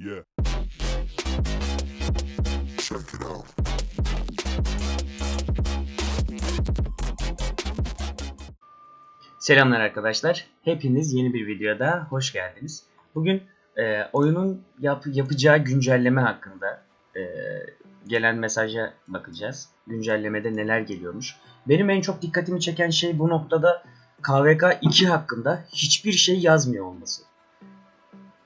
Yeah. Check it out. Selamlar arkadaşlar. Hepiniz yeni bir videoda hoş geldiniz. Bugün e, oyunun yap- yapacağı güncelleme hakkında e, gelen mesaja bakacağız. Güncellemede neler geliyormuş. Benim en çok dikkatimi çeken şey bu noktada KVK 2 hakkında hiçbir şey yazmıyor olması.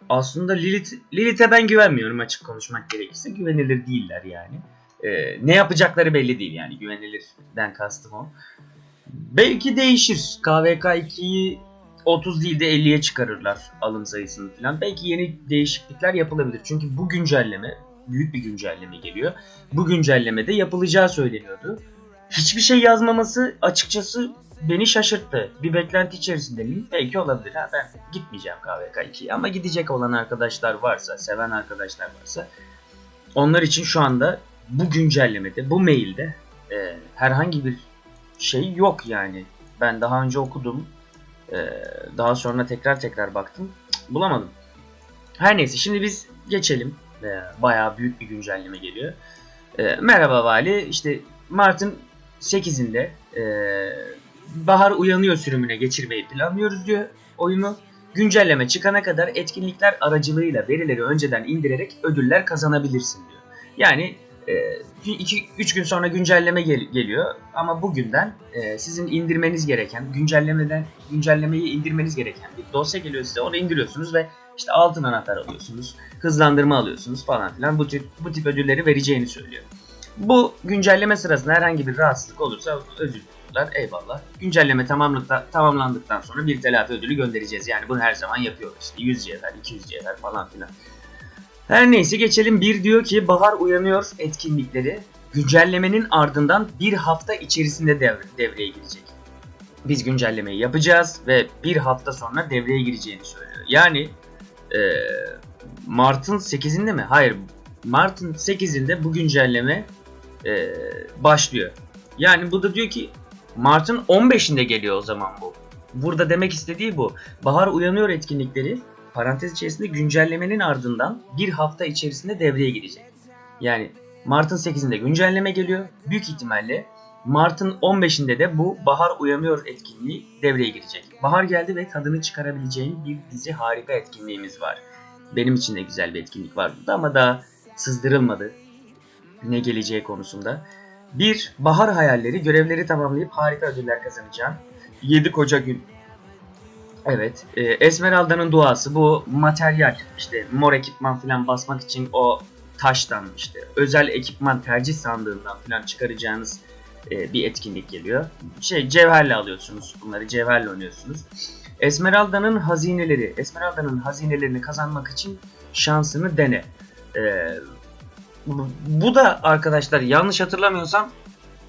Aslında Lilith, Lilith'e ben güvenmiyorum açık konuşmak gerekirse. Güvenilir değiller yani. E, ne yapacakları belli değil yani güvenilirden kastım o. Belki değişir. KVK 2'yi 30 değil de 50'ye çıkarırlar alım sayısını falan. Belki yeni değişiklikler yapılabilir. Çünkü bu güncelleme büyük bir güncelleme geliyor. Bu güncellemede yapılacağı söyleniyordu. Hiçbir şey yazmaması açıkçası beni şaşırttı. Bir beklenti içerisinde miyim? Belki olabilir. Ha, ben gitmeyeceğim KVK 2'ye ama gidecek olan arkadaşlar varsa, seven arkadaşlar varsa onlar için şu anda bu güncellemede, bu mailde e, herhangi bir şey yok yani. Ben daha önce okudum. Ee, daha sonra tekrar tekrar baktım. Bulamadım. Her neyse şimdi biz geçelim. Ee, bayağı büyük bir güncelleme geliyor. Ee, merhaba Vali. İşte Mart'ın 8'inde ee, Bahar Uyanıyor sürümüne geçirmeyi planlıyoruz diyor oyunu. Güncelleme çıkana kadar etkinlikler aracılığıyla verileri önceden indirerek ödüller kazanabilirsin diyor. Yani 2-3 gün sonra güncelleme gel- geliyor ama bugünden e, sizin indirmeniz gereken güncellemeden güncellemeyi indirmeniz gereken bir dosya geliyor size onu indiriyorsunuz ve işte altın anahtar alıyorsunuz hızlandırma alıyorsunuz falan filan bu tip bu tip ödülleri vereceğini söylüyor. Bu güncelleme sırasında herhangi bir rahatsızlık olursa özür diler eyvallah. Güncelleme tamamlandıktan sonra bir telafi ödülü göndereceğiz. Yani bunu her zaman yapıyorlar işte 100 CFR, 200 CFR falan filan. Her neyse geçelim. Bir diyor ki Bahar Uyanıyor etkinlikleri güncellemenin ardından bir hafta içerisinde dev- devreye girecek. Biz güncellemeyi yapacağız ve bir hafta sonra devreye gireceğini söylüyor. Yani e, Mart'ın 8'inde mi? Hayır. Mart'ın 8'inde bu güncelleme e, başlıyor. Yani bu da diyor ki Mart'ın 15'inde geliyor o zaman bu. Burada demek istediği bu. Bahar Uyanıyor etkinlikleri parantez içerisinde güncellemenin ardından bir hafta içerisinde devreye girecek. Yani Mart'ın 8'inde güncelleme geliyor. Büyük ihtimalle Mart'ın 15'inde de bu Bahar Uyanıyor etkinliği devreye girecek. Bahar geldi ve tadını çıkarabileceğin bir dizi harika etkinliğimiz var. Benim için de güzel bir etkinlik var burada ama daha sızdırılmadı ne geleceği konusunda. Bir, Bahar hayalleri görevleri tamamlayıp harika ödüller kazanacağım. 7 koca gün Evet. E, Esmeralda'nın duası bu materyal işte mor ekipman falan basmak için o taştan işte özel ekipman tercih sandığından falan çıkaracağınız e, bir etkinlik geliyor. Şey cevherle alıyorsunuz bunları cevherle oynuyorsunuz. Esmeralda'nın hazineleri. Esmeralda'nın hazinelerini kazanmak için şansını dene. E, bu- da arkadaşlar yanlış hatırlamıyorsam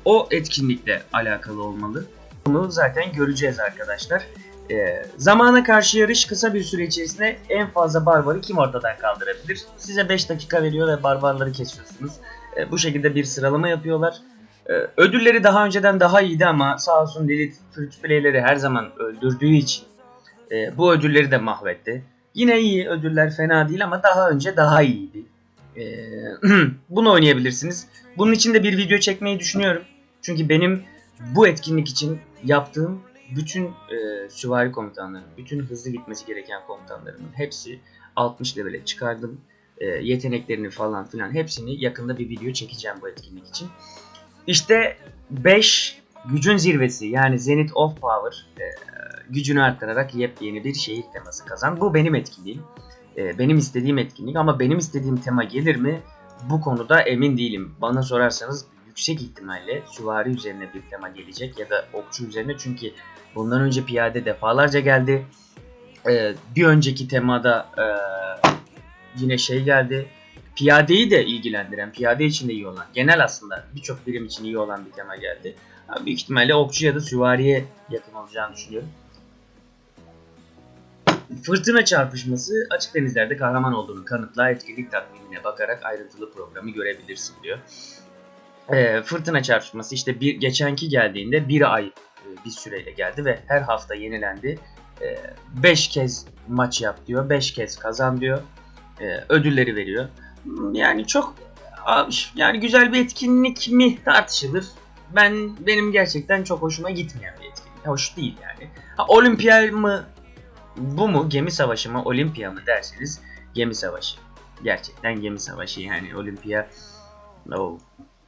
o etkinlikle alakalı olmalı. Bunu zaten göreceğiz arkadaşlar. Ee, zamana karşı yarış kısa bir süre içerisinde en fazla barbarı kim ortadan kaldırabilir? Size 5 dakika veriyor ve barbarları kesiyorsunuz. Ee, bu şekilde bir sıralama yapıyorlar. Ee, ödülleri daha önceden daha iyiydi ama sağ olsun Lilith Fruit Play'leri her zaman öldürdüğü için e, bu ödülleri de mahvetti. Yine iyi ödüller fena değil ama daha önce daha iyiydi. Bunu oynayabilirsiniz. Bunun için de bir video çekmeyi düşünüyorum. Çünkü benim bu etkinlik için yaptığım bütün e, süvari komutanların, bütün hızlı gitmesi gereken komutanlarımın hepsi 60 level'e çıkardım. E, yeteneklerini falan filan hepsini yakında bir video çekeceğim bu etkinlik için. İşte 5 gücün zirvesi yani Zenith of Power e, gücünü arttırarak yepyeni bir şehir teması kazan. Bu benim etkinliğim. E, benim istediğim etkinlik ama benim istediğim tema gelir mi? Bu konuda emin değilim. Bana sorarsanız yüksek ihtimalle süvari üzerine bir tema gelecek ya da okçu üzerine çünkü bundan önce piyade defalarca geldi. Ee, bir önceki temada e, yine şey geldi. Piyadeyi de ilgilendiren, piyade için de iyi olan, genel aslında birçok birim için iyi olan bir tema geldi. Büyük ihtimalle okçu ya da süvariye yakın olacağını düşünüyorum. Fırtına çarpışması açık denizlerde kahraman olduğunu kanıtla etkinlik takvimine bakarak ayrıntılı programı görebilirsin diyor. Ee, fırtına çarpışması işte bir geçenki geldiğinde bir ay e, bir süreyle geldi ve her hafta yenilendi. 5 kez maç yap diyor. 5 kez kazan diyor. E, ödülleri veriyor. Yani çok yani güzel bir etkinlik mi tartışılır. Ben benim gerçekten çok hoşuma gitmeyen bir etkinlik. Hoş değil yani. Ha, olimpiyal mı bu mu gemi savaşı mı olimpiya mı derseniz gemi savaşı. Gerçekten gemi savaşı yani olimpiya. Oh.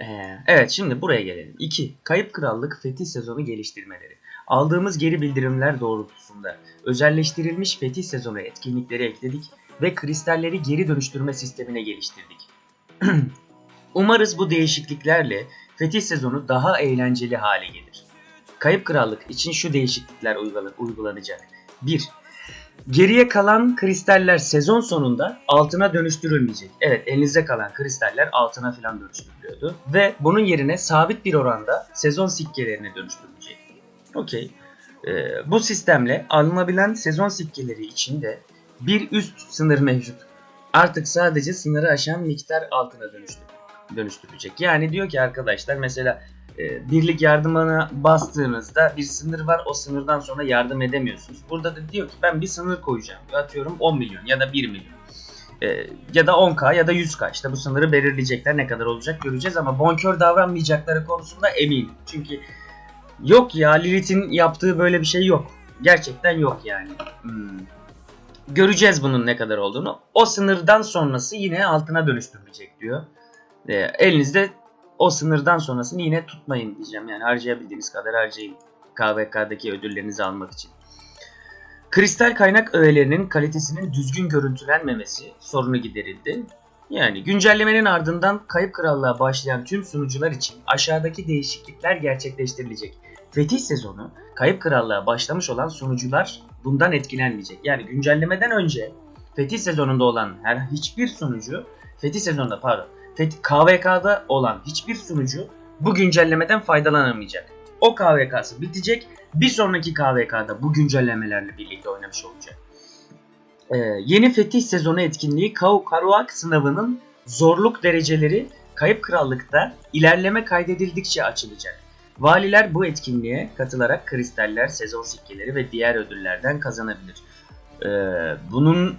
Ee, evet şimdi buraya gelelim. 2. Kayıp Krallık Fetih Sezonu geliştirmeleri. Aldığımız geri bildirimler doğrultusunda özelleştirilmiş Fetih Sezonu etkinlikleri ekledik ve kristalleri geri dönüştürme sistemine geliştirdik. Umarız bu değişikliklerle Fetih Sezonu daha eğlenceli hale gelir. Kayıp Krallık için şu değişiklikler uygula- uygulanacak. 1. Geriye kalan kristaller sezon sonunda altına dönüştürülmeyecek. Evet elinizde kalan kristaller altına falan dönüştürülüyordu. Ve bunun yerine sabit bir oranda sezon sikkelerine dönüştürülecek. Okey. Ee, bu sistemle alınabilen sezon sikkeleri için de bir üst sınır mevcut. Artık sadece sınırı aşan miktar altına dönüştür dönüştürülecek. Yani diyor ki arkadaşlar mesela e, birlik yardımına bastığınızda bir sınır var. O sınırdan sonra yardım edemiyorsunuz. Burada da diyor ki ben bir sınır koyacağım. Atıyorum 10 milyon ya da 1 milyon. E, ya da 10k ya da 100k. İşte bu sınırı belirleyecekler. Ne kadar olacak göreceğiz ama bonkör davranmayacakları konusunda eminim. Çünkü yok ya Lilith'in yaptığı böyle bir şey yok. Gerçekten yok yani. Hmm. Göreceğiz bunun ne kadar olduğunu. O sınırdan sonrası yine altına dönüştürülecek diyor. E, elinizde o sınırdan sonrasını yine tutmayın diyeceğim. Yani harcayabildiğiniz kadar harcayın. KVK'daki ödüllerinizi almak için. Kristal kaynak öğelerinin kalitesinin düzgün görüntülenmemesi sorunu giderildi. Yani güncellemenin ardından Kayıp Krallığa başlayan tüm sunucular için aşağıdaki değişiklikler gerçekleştirilecek. Fetih sezonu Kayıp Krallığa başlamış olan sunucular bundan etkilenmeyecek. Yani güncellemeden önce Fetih sezonunda olan her hiçbir sunucu Fetih sezonunda pardon KVK'da olan hiçbir sunucu bu güncellemeden faydalanamayacak. O KVK'sı bitecek. Bir sonraki KVK'da bu güncellemelerle birlikte oynamış olacak. Ee, yeni Fetih sezonu etkinliği Karuak sınavının zorluk dereceleri Kayıp Krallık'ta ilerleme kaydedildikçe açılacak. Valiler bu etkinliğe katılarak kristaller, sezon sikkeleri ve diğer ödüllerden kazanabilir. Ee, bunun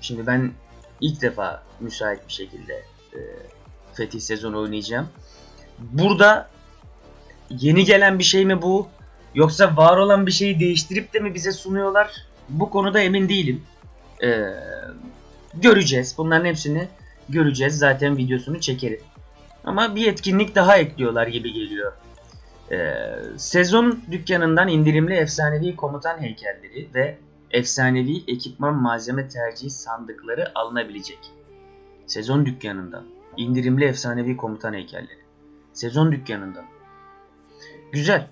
şimdi ben ilk defa müsait bir şekilde e, Fetih sezonu oynayacağım. Burada yeni gelen bir şey mi bu? Yoksa var olan bir şeyi değiştirip de mi bize sunuyorlar? Bu konuda emin değilim. Ee, göreceğiz. Bunların hepsini göreceğiz. Zaten videosunu çekerim. Ama bir etkinlik daha ekliyorlar gibi geliyor. Ee, sezon dükkanından indirimli efsanevi komutan heykelleri ve efsanevi ekipman malzeme tercih sandıkları alınabilecek. Sezon dükkanından indirimli efsanevi komutan heykelleri. Sezon dükkanından. Güzel.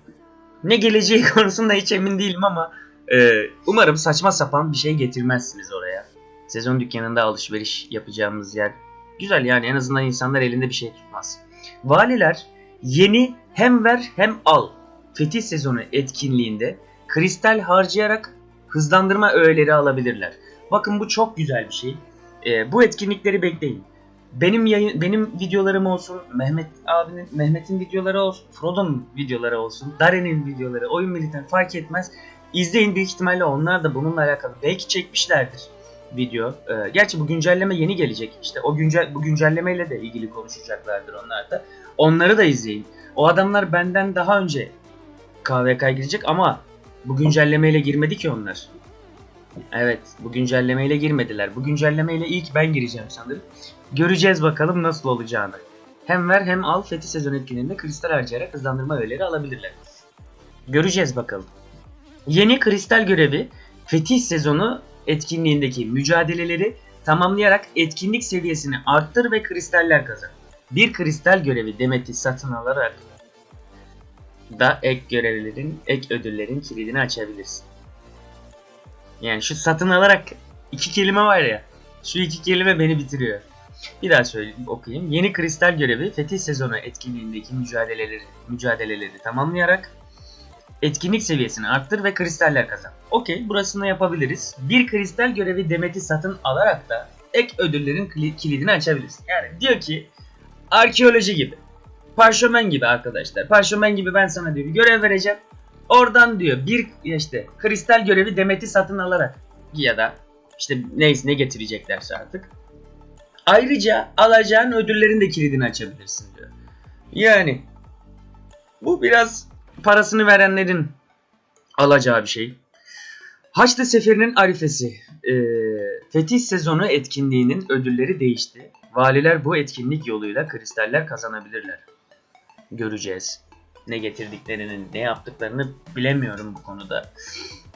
Ne geleceği konusunda hiç emin değilim ama e, umarım saçma sapan bir şey getirmezsiniz oraya. Sezon dükkanında alışveriş yapacağımız yer. Güzel yani en azından insanlar elinde bir şey tutmaz. Valiler yeni hem ver hem al fetih sezonu etkinliğinde kristal harcayarak hızlandırma öğeleri alabilirler. Bakın bu çok güzel bir şey. E, bu etkinlikleri bekleyin. Benim yayın, benim videolarım olsun, Mehmet abinin, Mehmet'in videoları olsun, Frodo'nun videoları olsun, Daren'in videoları, oyun militer fark etmez. İzleyin büyük ihtimalle onlar da bununla alakalı belki çekmişlerdir video. Ee, gerçi bu güncelleme yeni gelecek. İşte o güncel bu güncellemeyle de ilgili konuşacaklardır onlar da. Onları da izleyin. O adamlar benden daha önce KVK girecek ama bu güncellemeyle girmedi ki onlar. Evet, bu güncellemeyle girmediler. Bu güncellemeyle ilk ben gireceğim sanırım. Göreceğiz bakalım nasıl olacağını. Hem ver hem al fetih sezon etkinliğinde kristal harcayarak hızlandırma öğeleri alabilirler. Göreceğiz bakalım. Yeni kristal görevi fetih sezonu etkinliğindeki mücadeleleri tamamlayarak etkinlik seviyesini arttır ve kristaller kazan. Bir kristal görevi demeti satın alarak da ek görevlerin, ek ödüllerin kilidini açabilirsin. Yani şu satın alarak iki kelime var ya. Şu iki kelime beni bitiriyor. Bir daha söyleyeyim okuyayım. Yeni kristal görevi fetih sezonu etkinliğindeki mücadeleleri mücadeleleri tamamlayarak etkinlik seviyesini arttır ve kristaller kazan. Okey burasını yapabiliriz. Bir kristal görevi demeti satın alarak da ek ödüllerin kilidini açabilirsin. Yani diyor ki arkeoloji gibi. Parşömen gibi arkadaşlar. Parşömen gibi ben sana diyor bir görev vereceğim. Oradan diyor bir işte kristal görevi Demet'i satın alarak ya da işte neyse ne getireceklerse artık. Ayrıca alacağın ödüllerin de kilidini açabilirsin diyor. Yani bu biraz parasını verenlerin alacağı bir şey. Haçlı Seferi'nin arifesi. Ee, fetih sezonu etkinliğinin ödülleri değişti. Valiler bu etkinlik yoluyla kristaller kazanabilirler. Göreceğiz. Ne getirdiklerini, ne yaptıklarını bilemiyorum bu konuda.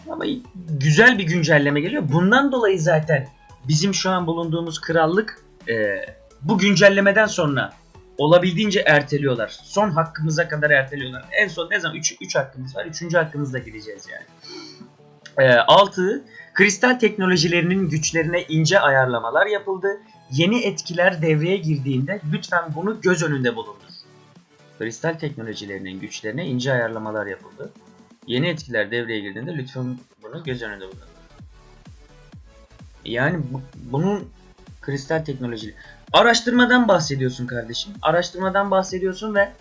Ama güzel bir güncelleme geliyor. Bundan dolayı zaten bizim şu an bulunduğumuz krallık e, bu güncellemeden sonra olabildiğince erteliyorlar. Son hakkımıza kadar erteliyorlar. En son ne zaman 3 3 hakkımız var. 3. hakkımızda gideceğiz yani. E, 6. Kristal teknolojilerinin güçlerine ince ayarlamalar yapıldı. Yeni etkiler devreye girdiğinde lütfen bunu göz önünde bulundur. Kristal teknolojilerinin güçlerine ince ayarlamalar yapıldı. Yeni etkiler devreye girdiğinde lütfen bunu göz önünde bulundur. Yani bu, bunun kristal teknoloji araştırmadan bahsediyorsun kardeşim. Araştırmadan bahsediyorsun ve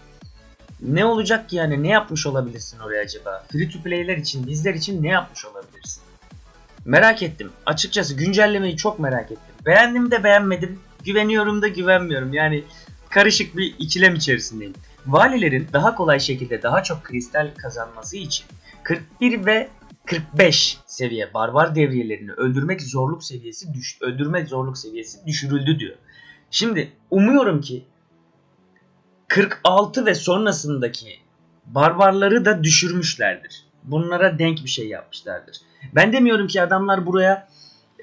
ne olacak ki yani ne yapmış olabilirsin oraya acaba? Free to play'ler için, bizler için ne yapmış olabilirsin? Merak ettim. Açıkçası güncellemeyi çok merak ettim. Beğendim de beğenmedim. Güveniyorum da güvenmiyorum. Yani karışık bir ikilem içerisindeyim. Valilerin daha kolay şekilde daha çok kristal kazanması için 41 ve 45 seviye barbar devriyelerini öldürmek zorluk seviyesi düş öldürme zorluk seviyesi düşürüldü diyor. Şimdi umuyorum ki 46 ve sonrasındaki barbarları da düşürmüşlerdir. Bunlara denk bir şey yapmışlardır. Ben demiyorum ki adamlar buraya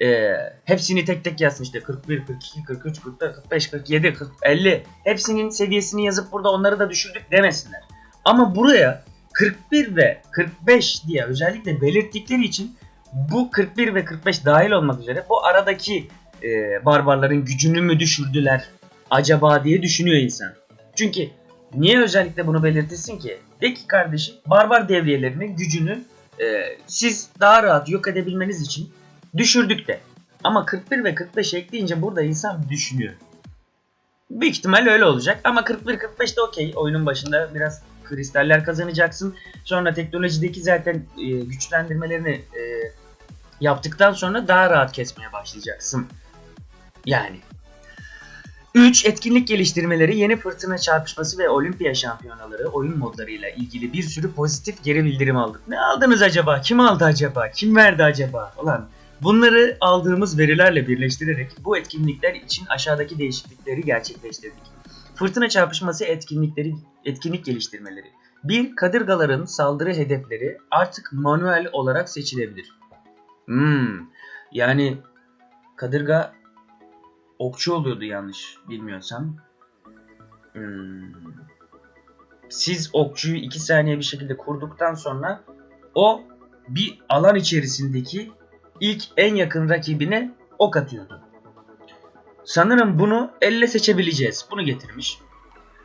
e, hepsini tek tek yazsın işte 41, 42, 43, 44, 45, 47, 40, 50 hepsinin seviyesini yazıp burada onları da düşürdük demesinler. Ama buraya 41 ve 45 diye özellikle belirttikleri için bu 41 ve 45 dahil olmak üzere bu aradaki e, barbarların gücünü mü düşürdüler acaba diye düşünüyor insan. Çünkü niye özellikle bunu belirtilsin ki? De ki kardeşim barbar devriyelerinin gücünü e, siz daha rahat yok edebilmeniz için düşürdük de. Ama 41 ve 45 ekleyince burada insan düşünüyor. Büyük ihtimal öyle olacak ama 41-45 de okey. Oyunun başında biraz kristaller kazanacaksın. Sonra teknolojideki zaten e, güçlendirmelerini e, yaptıktan sonra daha rahat kesmeye başlayacaksın. Yani. 3. Etkinlik geliştirmeleri, yeni fırtına çarpışması ve olimpiya şampiyonaları oyun modlarıyla ilgili bir sürü pozitif geri bildirim aldık. Ne aldınız acaba? Kim aldı acaba? Kim verdi acaba? Ulan bunları aldığımız verilerle birleştirerek bu etkinlikler için aşağıdaki değişiklikleri gerçekleştirdik. Fırtına çarpışması etkinlikleri, etkinlik geliştirmeleri. Bir, kadırgaların saldırı hedefleri artık manuel olarak seçilebilir. Hmm, yani kadırga okçu oluyordu yanlış bilmiyorsam. Hmm. Siz okçuyu 2 saniye bir şekilde kurduktan sonra o bir alan içerisindeki ilk en yakın rakibine ok atıyordu. Sanırım bunu elle seçebileceğiz. Bunu getirmiş.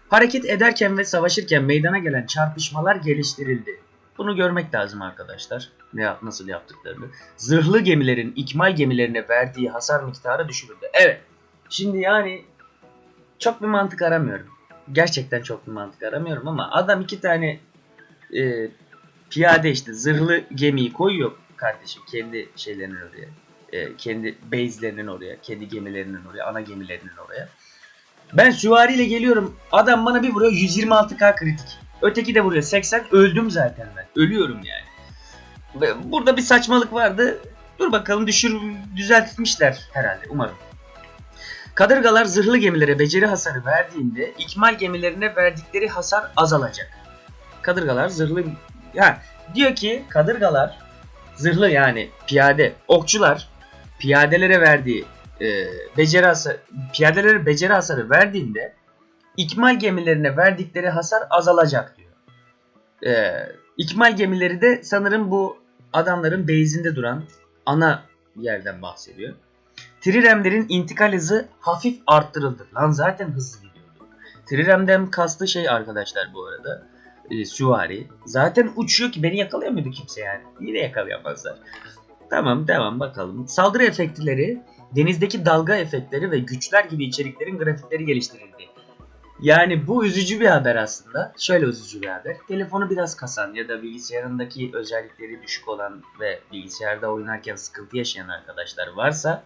Hareket ederken ve savaşırken meydana gelen çarpışmalar geliştirildi. Bunu görmek lazım arkadaşlar. Ne nasıl yaptıklarını. Zırhlı gemilerin ikmal gemilerine verdiği hasar miktarı düşürüldü. Evet. Şimdi yani çok bir mantık aramıyorum. Gerçekten çok bir mantık aramıyorum ama adam iki tane e, piyade işte zırhlı gemiyi koyuyor kardeşim kendi şeylerinin oraya. E, kendi base'lerinin oraya, kendi gemilerinin oraya, ana gemilerinin oraya. Ben süvariyle geliyorum. Adam bana bir vuruyor 126k kritik. Öteki de vuruyor 80. Öldüm zaten ben. Ölüyorum yani. Burada bir saçmalık vardı. Dur bakalım düşür düzeltmişler herhalde umarım. Kadırgalar zırhlı gemilere beceri hasarı verdiğinde ikmal gemilerine verdikleri hasar azalacak. Kadırgalar zırhlı ya diyor ki kadırgalar zırhlı yani piyade okçular piyadelere verdiği e, beceri hasarı, piyadelere beceri hasarı verdiğinde ikmal gemilerine verdikleri hasar azalacak diyor. E, ikmal gemileri de sanırım bu adamların base'inde duran ana yerden bahsediyor. Triremlerin intikal hızı hafif arttırıldı. Lan zaten hızlı gidiyordu. Triremden kastı şey arkadaşlar bu arada. E, süvari. Zaten uçuyor ki beni yakalayamıyordu kimse yani. Yine yakalayamazlar. Tamam devam bakalım. Saldırı efektleri, denizdeki dalga efektleri ve güçler gibi içeriklerin grafikleri geliştirildi. Yani bu üzücü bir haber aslında. Şöyle üzücü bir haber. Telefonu biraz kasan ya da bilgisayarındaki özellikleri düşük olan ve bilgisayarda oynarken sıkıntı yaşayan arkadaşlar varsa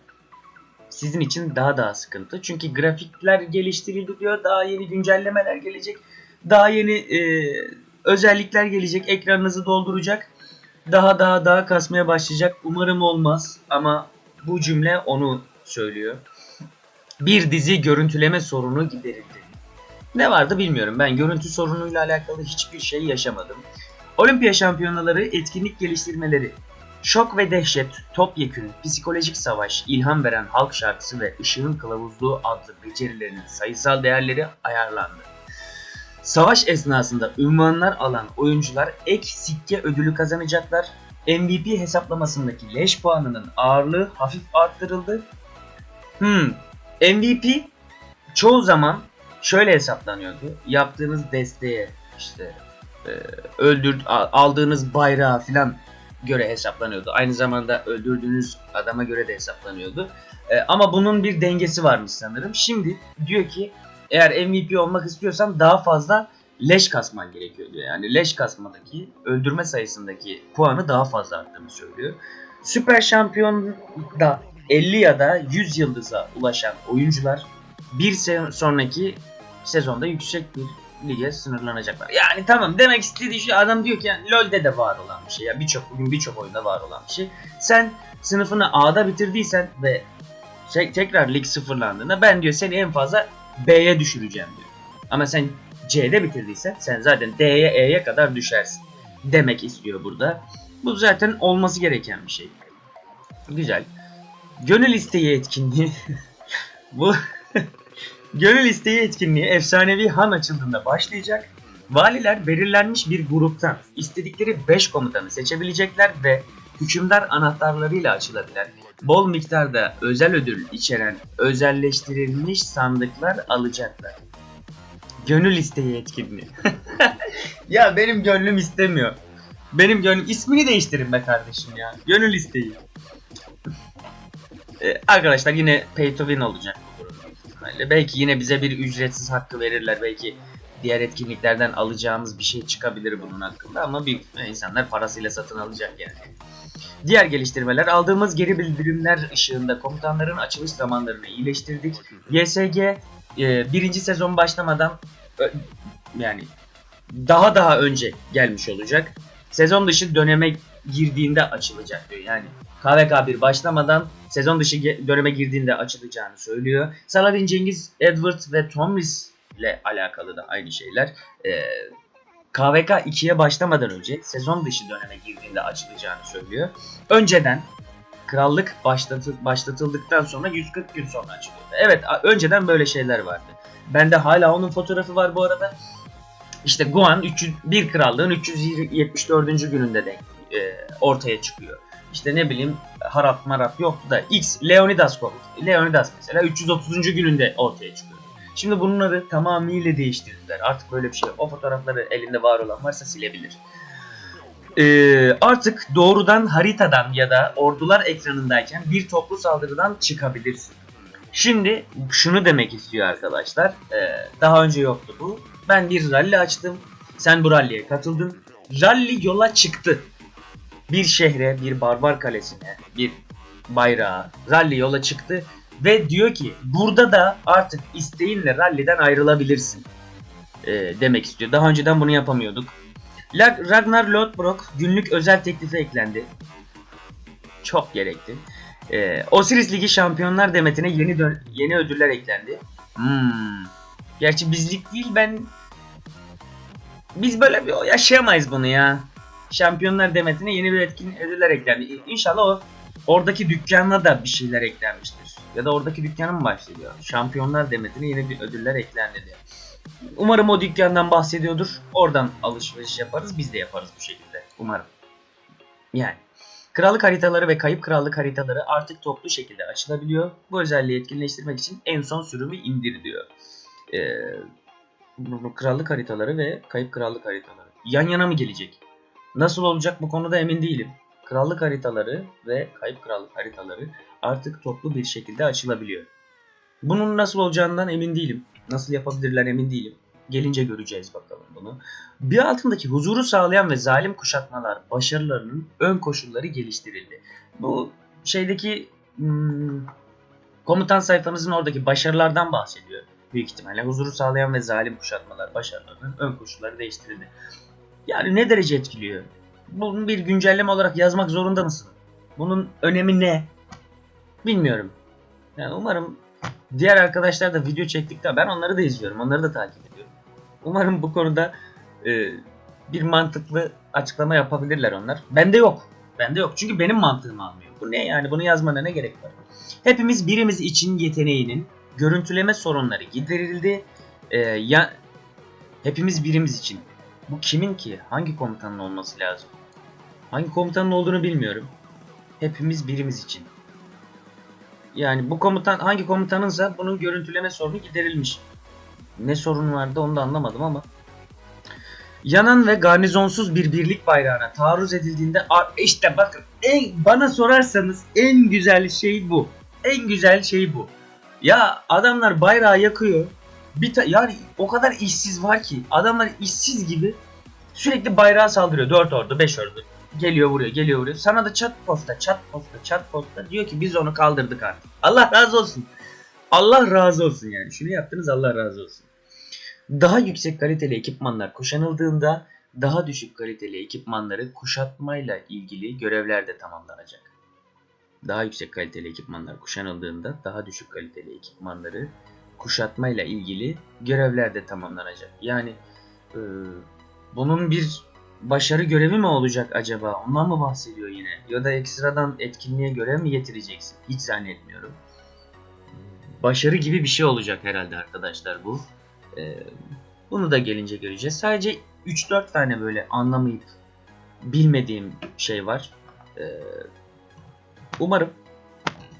sizin için daha daha sıkıntı. Çünkü grafikler geliştiriliyor, daha yeni güncellemeler gelecek, daha yeni e, özellikler gelecek, ekranınızı dolduracak. Daha daha daha kasmaya başlayacak. Umarım olmaz ama bu cümle onu söylüyor. Bir dizi görüntüleme sorunu giderildi. Ne vardı bilmiyorum. Ben görüntü sorunuyla alakalı hiçbir şey yaşamadım. Olimpiya şampiyonaları, etkinlik geliştirmeleri, şok ve dehşet, topyekün, psikolojik savaş, ilham veren halk şarkısı ve ışığın kılavuzluğu adlı becerilerinin sayısal değerleri ayarlandı. Savaş esnasında ünvanlar alan oyuncular ek sikke ödülü kazanacaklar. MVP hesaplamasındaki leş puanının ağırlığı hafif arttırıldı. Hmm, MVP çoğu zaman şöyle hesaplanıyordu. Yaptığınız desteğe işte e, öldür aldığınız bayrağa falan göre hesaplanıyordu. Aynı zamanda öldürdüğünüz adama göre de hesaplanıyordu. E, ama bunun bir dengesi varmış sanırım. Şimdi diyor ki eğer MVP olmak istiyorsan daha fazla leş kasman gerekiyor diyor. Yani leş kasmadaki öldürme sayısındaki puanı daha fazla arttığını söylüyor. Süper şampiyonda 50 ya da 100 yıldıza ulaşan oyuncular bir se- sonraki sezonda yüksek bir lige sınırlanacaklar. Yani tamam demek istediği şey adam diyor ki yani LoL'de de var olan bir şey ya birçok bugün birçok oyunda var olan bir şey. Sen sınıfını A'da bitirdiysen ve te- tekrar lig sıfırlandığında ben diyor seni en fazla B'ye düşüreceğim diyor. Ama sen C'de bitirdiysen sen zaten D'ye E'ye kadar düşersin. Demek istiyor burada. Bu zaten olması gereken bir şey. Güzel. Gönül isteği etkinliği. Bu Gönül isteği etkinliği efsanevi Han açıldığında başlayacak. Valiler belirlenmiş bir gruptan istedikleri 5 komutanı seçebilecekler ve hükümdar anahtarlarıyla açılabilen bol miktarda özel ödül içeren özelleştirilmiş sandıklar alacaklar. Gönül isteği etkinliği. ya benim gönlüm istemiyor. Benim gönlüm ismini değiştirin be kardeşim ya. Gönül isteği. Ee, arkadaşlar yine pay to win olacak. Belki yine bize bir ücretsiz hakkı verirler. Belki diğer etkinliklerden alacağımız bir şey çıkabilir bunun hakkında ama büyük insanlar parasıyla satın alacak yani. Diğer geliştirmeler aldığımız geri bildirimler ışığında komutanların açılış zamanlarını iyileştirdik. YSG e, birinci sezon başlamadan yani daha daha önce gelmiş olacak. Sezon dışı döneme girdiğinde açılacak diyor. Yani KVK 1 başlamadan sezon dışı döneme girdiğinde açılacağını söylüyor. Saladin Cengiz, Edward ve Thomas ile alakalı da aynı şeyler. Ee, KVK 2'ye başlamadan önce sezon dışı döneme girdiğinde açılacağını söylüyor. Önceden krallık başlatı- başlatıldıktan sonra 140 gün sonra açılıyor. Evet önceden böyle şeyler vardı. Bende hala onun fotoğrafı var bu arada. İşte Guan 300, bir krallığın 374. gününde de e, ortaya çıkıyor. İşte ne bileyim harap marap yoktu da X Leonidas Covid. Leonidas mesela 330. gününde ortaya çıkıyor. Şimdi bunları tamamıyla değiştirdiler. Artık böyle bir şey. O fotoğrafları elinde var olan varsa silebilir. Ee, artık doğrudan haritadan ya da ordular ekranındayken bir toplu saldırıdan çıkabilirsin. Şimdi şunu demek istiyor arkadaşlar. Ee, daha önce yoktu bu. Ben bir rally açtım. Sen bu ralliye katıldın. Rally yola çıktı. Bir şehre, bir barbar kalesine, bir bayrağa rally yola çıktı ve diyor ki burada da artık isteğinle ralliden ayrılabilirsin e, demek istiyor. Daha önceden bunu yapamıyorduk. Ragnar Lodbrok günlük özel teklifi eklendi. Çok gerekli. E, Osiris Ligi Şampiyonlar Demeti'ne yeni yeni ödüller eklendi. Hmm. Gerçi bizlik değil ben biz böyle bir yaşayamayız bunu ya. Şampiyonlar Demeti'ne yeni bir etkin ödüller eklendi. İnşallah o oradaki dükkana da bir şeyler eklenmiştir. Ya da oradaki dükkana mı başlıyor? Şampiyonlar Demeti'ne yeni bir ödüller eklendi. Umarım o dükkandan bahsediyordur. Oradan alışveriş yaparız. Biz de yaparız bu şekilde. Umarım. Yani. Krallık haritaları ve kayıp krallık haritaları artık toplu şekilde açılabiliyor. Bu özelliği etkinleştirmek için en son sürümü indir diyor. Ee, krallık haritaları ve kayıp krallık haritaları. Yan yana mı gelecek? Nasıl olacak bu konuda emin değilim. Krallık haritaları ve kayıp krallık haritaları artık toplu bir şekilde açılabiliyor. Bunun nasıl olacağından emin değilim. Nasıl yapabilirler emin değilim. Gelince göreceğiz bakalım bunu. Bir altındaki huzuru sağlayan ve zalim kuşatmalar başarılarının ön koşulları geliştirildi. Bu şeydeki hmm, komutan sayfanızın oradaki başarılardan bahsediyor. Büyük ihtimalle huzuru sağlayan ve zalim kuşatmalar başarılarının ön koşulları değiştirildi. Yani ne derece etkiliyor? Bunun bir güncelleme olarak yazmak zorunda mısın? Bunun önemi ne? Bilmiyorum. Yani umarım diğer arkadaşlar da video çektikte ben onları da izliyorum. Onları da takip ediyorum. Umarım bu konuda e, bir mantıklı açıklama yapabilirler onlar. Bende yok. Bende yok. Çünkü benim mantığım almıyor. Bu ne yani? Bunu yazmana ne gerek var? Hepimiz birimiz için yeteneğinin görüntüleme sorunları giderildi. E, ya hepimiz birimiz için. Bu kimin ki? Hangi komutanın olması lazım? Hangi komutanın olduğunu bilmiyorum. Hepimiz birimiz için. Yani bu komutan hangi komutanınsa bunun görüntüleme sorunu giderilmiş. Ne sorun vardı onu da anlamadım ama. Yanan ve garnizonsuz bir birlik bayrağına taarruz edildiğinde işte bakın en, bana sorarsanız en güzel şey bu. En güzel şey bu. Ya adamlar bayrağı yakıyor. Bir ta- yani o kadar işsiz var ki adamlar işsiz gibi sürekli bayrağa saldırıyor. 4 ordu, 5 ordu. Geliyor vuruyor, geliyor vuruyor. Sana da çat posta, çat posta, çat posta diyor ki biz onu kaldırdık artık. Allah razı olsun. Allah razı olsun yani. Şunu yaptınız Allah razı olsun. Daha yüksek kaliteli ekipmanlar kuşanıldığında daha düşük kaliteli ekipmanları kuşatmayla ilgili görevler de tamamlanacak. Daha yüksek kaliteli ekipmanlar kuşanıldığında daha düşük kaliteli ekipmanları kuşatmayla ilgili görevler de tamamlanacak. Yani e, bunun bir başarı görevi mi olacak acaba? Ondan mı bahsediyor yine? Ya da ekstradan etkinliğe görev mi getireceksin? Hiç zannetmiyorum. Başarı gibi bir şey olacak herhalde arkadaşlar bu. Ee, bunu da gelince göreceğiz. Sadece 3-4 tane böyle anlamayıp bilmediğim şey var. Ee, umarım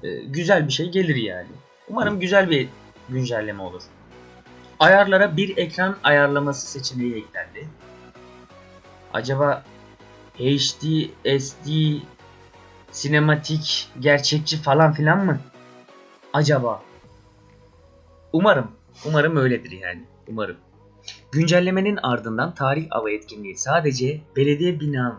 e, güzel bir şey gelir yani. Umarım güzel bir güncelleme olur. Ayarlara bir ekran ayarlaması seçeneği eklendi. Acaba HD, SD, sinematik, gerçekçi falan filan mı? Acaba? Umarım. Umarım öyledir yani. Umarım. Güncellemenin ardından tarih ava etkinliği sadece belediye binanın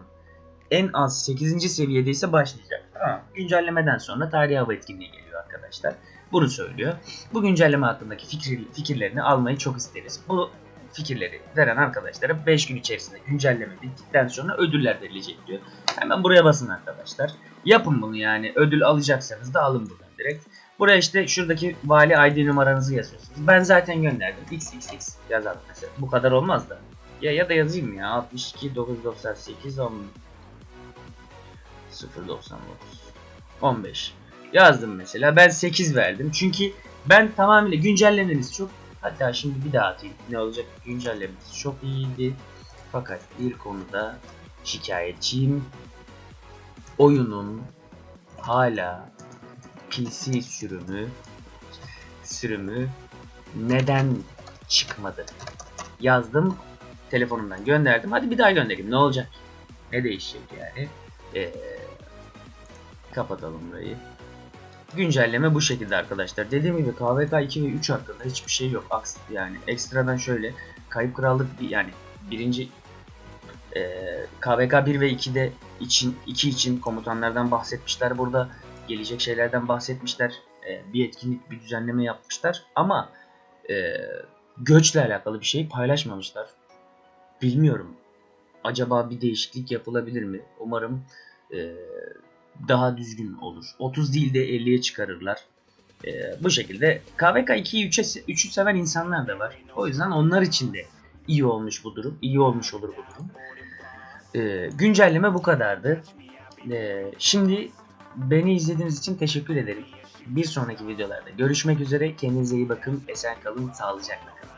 en az 8. seviyede ise başlayacak. Ha, güncellemeden sonra tarih hava etkinliği geliyor arkadaşlar. Bunu söylüyor. Bu güncelleme hakkındaki fikir, fikirlerini almayı çok isteriz. Bu fikirleri veren arkadaşlara 5 gün içerisinde güncelleme bittikten sonra ödüller verilecek diyor. Hemen buraya basın arkadaşlar. Yapın bunu yani. Ödül alacaksanız da alın buradan direkt. Buraya işte şuradaki vali ID numaranızı yazıyorsunuz. Ben zaten gönderdim. XXX yazalım mesela. Bu kadar olmaz da. Ya ya da yazayım ya. 62 998 10 099 15 yazdım mesela. Ben 8 verdim. Çünkü ben tamamıyla güncellemeniz çok hatta şimdi bir daha atayım. Ne olacak? Güncellemeniz çok iyiydi. Fakat bir konuda şikayetçiyim. Oyunun hala PC sürümü sürümü neden çıkmadı? Yazdım telefonumdan gönderdim. Hadi bir daha göndereyim. Ne olacak? Ne değişecek yani? Ee, kapatalım burayı. Güncelleme bu şekilde arkadaşlar. Dediğim gibi KVK 2 ve 3 hakkında hiçbir şey yok. Aks yani ekstradan şöyle Kayıp Krallık yani birinci e, KVK 1 ve 2'de için 2 için komutanlardan bahsetmişler burada. Gelecek şeylerden bahsetmişler. E, bir etkinlik, bir düzenleme yapmışlar. Ama e, göçle alakalı bir şey paylaşmamışlar. Bilmiyorum. Acaba bir değişiklik yapılabilir mi? Umarım e, daha düzgün olur. 30 değil de 50'ye çıkarırlar. E, bu şekilde KVK 2'yi 3'e 3'ü seven insanlar da var. O yüzden onlar için de iyi olmuş bu durum. İyi olmuş olur bu durum. E, güncelleme bu kadardı. E, şimdi beni izlediğiniz için teşekkür ederim. Bir sonraki videolarda görüşmek üzere. Kendinize iyi bakın. Esen kalın. Sağlıcakla kalın.